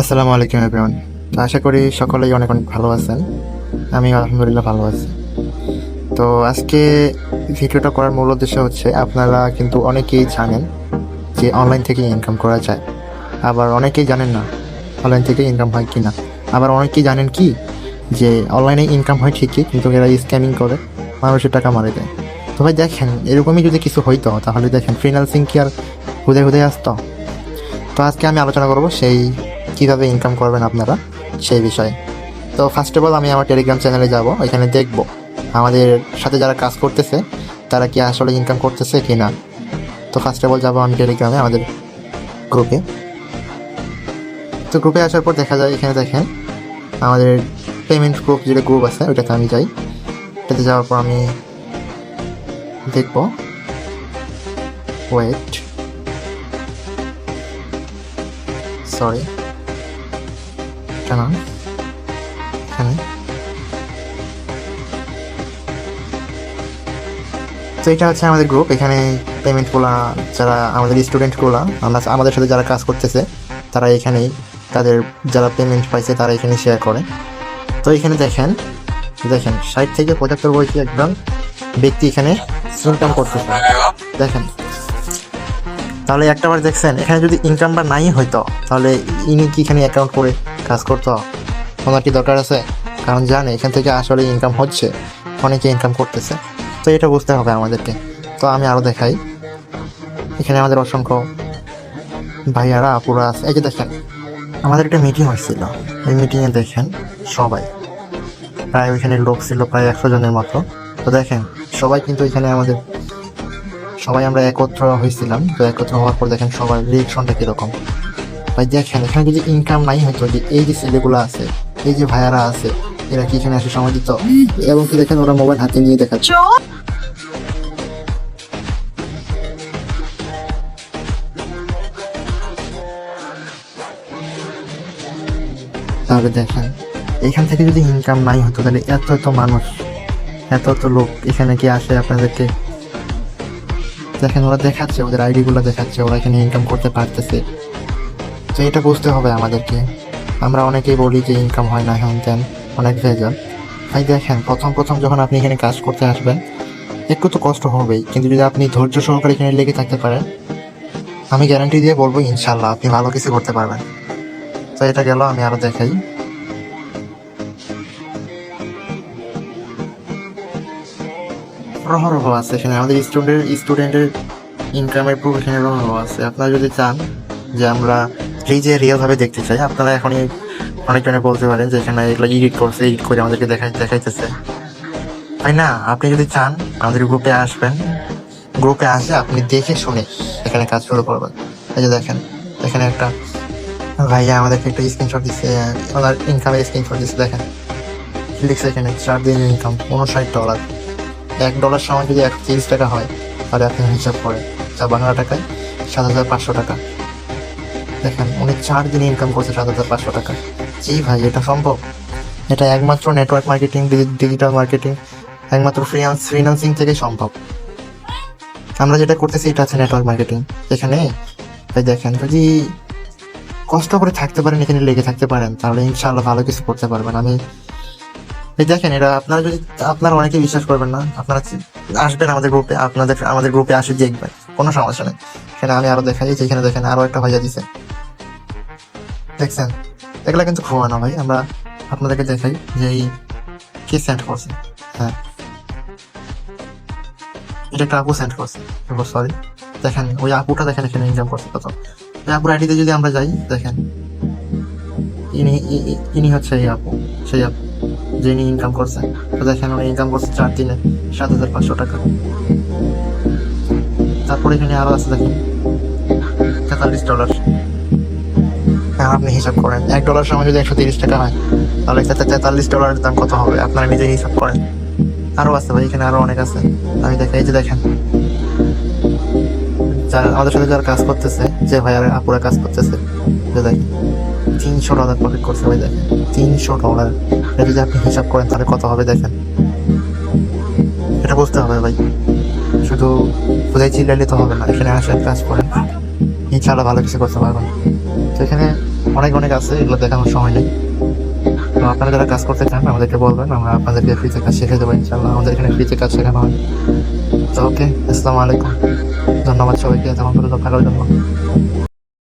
আসসালামু আলাইকুম এভরিওয়ান তো আশা করি সকলেই অনেক অনেক ভালো আছেন। আমি আলহামদুলিল্লাহ ভালো আছি। তো আজকে ভিডিওটা করার মূল উদ্দেশ্য হচ্ছে, আপনারা কিন্তু অনেকেই জানেন যে অনলাইন থেকে ইনকাম করা যায়। আবার অনেকেই জানেন না অনলাইন থেকে ইনকাম হয় কি না আবার অনেকেই জানেন কি যে অনলাইনে ইনকাম হয় ঠিকই, কিন্তু এরা স্ক্যামিং করে, মানুষের টাকা মারে দেয়। তো ভাই দেখেন, এরকমই যদি কিছু হইতো, তাহলে দেখেন ফ্রিনান্সিং কি আর হুদে হুদে আসতো? তো আজকে আমি আলোচনা করব সেই কীভাবে ইনকাম করবেন আপনারা, সেই বিষয়ে। তো ফার্স্ট অফ অল আমি আমার টেলিগ্রাম চ্যানেলে যাব এখানে দেখব আমাদের সাথে যারা কাজ করতেছে, তারা কি আসলে ইনকাম করতেছে কি না তো ফার্স্ট অফ অল যাব আমি টেলিগ্রামে আমাদের গ্রুপে তো গ্রুপে আসার পর দেখা যায়, এখানে দেখেন আমাদের পেমেন্ট গ্রুপ যেটা গ্রুপ আছে, ওইটাতে আমি যাই। এটাতে যাওয়ার পর আমি দেখব। ওয়েট সরি কেন? এখানে তো এটা হচ্ছে আমাদের গ্রুপ এখানে পেমেন্টগুলো যারা আমাদের স্টুডেন্টগুলো আমরা আমাদের সাথে যারা কাজ করতেছে, তারা এখানেই তাদের যারা পেমেন্ট পাইছে, তারা এখানে শেয়ার করে। তো এখানে দেখেন দেখেন, ষাট থেকে পঁচাত্তর বয়সী একজন ব্যক্তি এখানে ইনকাম করতেছে। দেখেন তাহলে একটা বার দেখছেন, এখানে যদি ইনকাম বা নাই হইতো তাহলে ইনি কি এখানে অ্যাকাউন্ট করে কাজ করতো? ওনার কি দরকার আছে? কারণ জানে, এখান থেকে আসলে ইনকাম হচ্ছে, অনেকে ইনকাম করতেছে। তো এটা বুঝতে হবে আমাদেরকে। তো আমি আরও দেখাই। এখানে আমাদের অসংখ্য ভাইয়ারা, আপুরা আছে। এই যে দেখেন, আমাদের একটা মিটিং হয়েছিল। এই মিটিংয়ে দেখেন সবাই। প্রায় ওইখানে লোক ছিল, প্রায় একশো জনের মতো। তো দেখেন, সবাই কিন্তু এখানে আমাদের সবাই আমরা একত্র হয়েছিলাম। তো একত্র হওয়ার পর দেখেন সবার রিয়েকশনটা কীরকম। ভাই, দেখেন, এখানে যদি ইনকাম নাই হতো যে এই যে ছেলেগুলো আছে, এই যে ভাইয়ারা আছে, এরা কি এখানে আসে সময় দিত? এবং কি দেখেন, ওরা মোবাইল হাতে নিয়ে দেখাচ্ছে। তাহলে দেখেন, এখান থেকে যদি ইনকাম নাই হতো, তাহলে এত এত মানুষ, এত এত লোক এখানে কি আসে আপনাদেরকে? দেখেন, ওরা দেখাচ্ছে, ওদের আইডিগুলো দেখাচ্ছে, ওরা এখানে ইনকাম করতে পারতেছে। তো এটা বুঝতে হবে আমাদেরকে। আমরা অনেকেই বলি যে ইনকাম হয় না, হ্যান ত্যান, অনেক ভেজাল। ভাই, দেখেন, প্রথম প্রথম যখন আপনি এখানে কাজ করতে আসবেন, একটু তো কষ্ট হবেই। কিন্তু যদি আপনি ধৈর্য সহকারে এখানে লেগে থাকতে পারেন, আমি গ্যারান্টি দিয়ে বলব ইনশাল্লাহ আপনি ভালো কিছু করতে পারবেন। তো এটা গেল, আমি আরও দেখাই। রহরহ আছে এখানে আমাদের স্টুডেন্ট স্টুডেন্টের ইনকামের প্রুফ এখানে রহরহ আছে। আপনারা যদি চান যে আমরা এই যে রিয়েল ভাবে দেখতে চাই, আপনারা এখনই অনেকজনে বলতে পারেন যে এখানে এগুলো এডিট করছে এডিট করে আমাদেরকে দেখাই দেখাইতেছে। তাই না, আপনি যদি চান, আমাদের গ্রুপে আসবেন। গ্রুপে আসে, আপনি দেখে শুনে এখানে কাজ শুরু করবেন। এই যে দেখেন, এখানে একটা ভাইয়া আমাদেরকে একটা স্ক্রিনশট দিচ্ছে ওনার ইনকামের স্ক্রিনশট দিচ্ছে দেখেন। লিখছে এখানে, চার দিনের ইনকাম উনষাট ডলার এক ডলার সময় যদি এক তিরিশ টাকা হয়, তাহলে আপনি হিসাব করেন যা বাংলা টাকায় সাত হাজার পাঁচশো টাকা। দেখেন, উনি চার দিনে ইনকাম করছে সাত হাজার পাঁচশো টাকা। জি ভাই, এটা সম্ভব? এটা একমাত্র নেটওয়ার্ক মার্কেটিং ডিজিটাল মার্কেটিং একমাত্র ফ্রিনান্স ফ্রিনান্সিং থেকে সম্ভব। আমরা যেটা করতেছি, এটা আছে নেটওয়ার্ক মার্কেটিং এখানে ভাই দেখেন, যদি কষ্ট করে থাকতে পারেন, এখানে লেগে থাকতে পারেন, তাহলে ইনশাআল্লাহ ভালো কিছু করতে পারবেন। আমি দেখেন, এটা আপনারা যদি, আপনারা অনেকে বিশ্বাস করবেন না, আপনারা আসবেন আমাদের গ্রুপে আপনাদের, আমাদের গ্রুপে আসে দেখবেন কোনো সমস্যা নেই। এখানে আমি আরও দেখাই যে এখানে দেখেন, আরও একটা ভাইয়া দিছে। দেখছেন? এগুলা কিন্তু ঘুমানো ভাই, আমরা আপনাদেরকে দেখাই যে এই কে সেন্ড করছে। হ্যাঁ। এটা একটা আপু সেন্ড করছে। সরি দেখেন, ওই আপুটা দেখেন, এখানে ইনকাম করছে কত ওই আপুর আইডিতে যদি আমরা যাই, দেখেন, ইনি ইনি হচ্ছে এই আপু, সেই আপু। যিনি ইনকাম করছে। তো দেখেন উনি ইনকাম করছে চার দিনে সাত হাজার পাঁচশো টাকা। তারপরে এখানে আরও আছে দেখেন, তেতাল্লিশ ডলার হ্যাঁ আপনি হিসাব করেন। এক ডলার সময় যদি একশো তিরিশ টাকা হয়, তাহলে তাতে তেতাল্লিশ ডলারের দাম কত হবে? আপনারা নিজে হিসাব করেন। আরও আছে ভাই, এখানে আরও অনেক আছে। আমি দেখাই, এই যে দেখেন। যারা আমাদের সাথে যারা কাজ করতেছে, যে ভাই আর আপুরা কাজ করতেছে, যে দেখেন। তিনশো ডলার প্রফিট করছে, ভাই দেখেন। তিনশো ডলার। এটা যদি আপনি হিসাব করেন, তাহলে কত হবে দেখেন? এটা বুঝতে হবে, ভাই। শুধু বুঝাই চিল্লাইলে তো হবে না। এখানে আসেন কাজ করেন। ইনশাআল্লাহ ভালো কিছু করতে পারবেন। তো এখানে অনেক অনেক আছে, এগুলো দেখানোর সময় নেই। তো আপনারা যারা কাজ করতে চান, আমাদেরকে বলবেন। আমরা আপনাদেরকে ফ্রিতে কাজ শিখে দেবো ইনশাল্লাহ আমাদের এখানে ফ্রিতে কাজ শেখানো হয়। তো ওকে আসসালামু আলাইকুম। ধন্যবাদ সবাইকে। এতক্ষণ পর্যন্ত থাকার জন্য।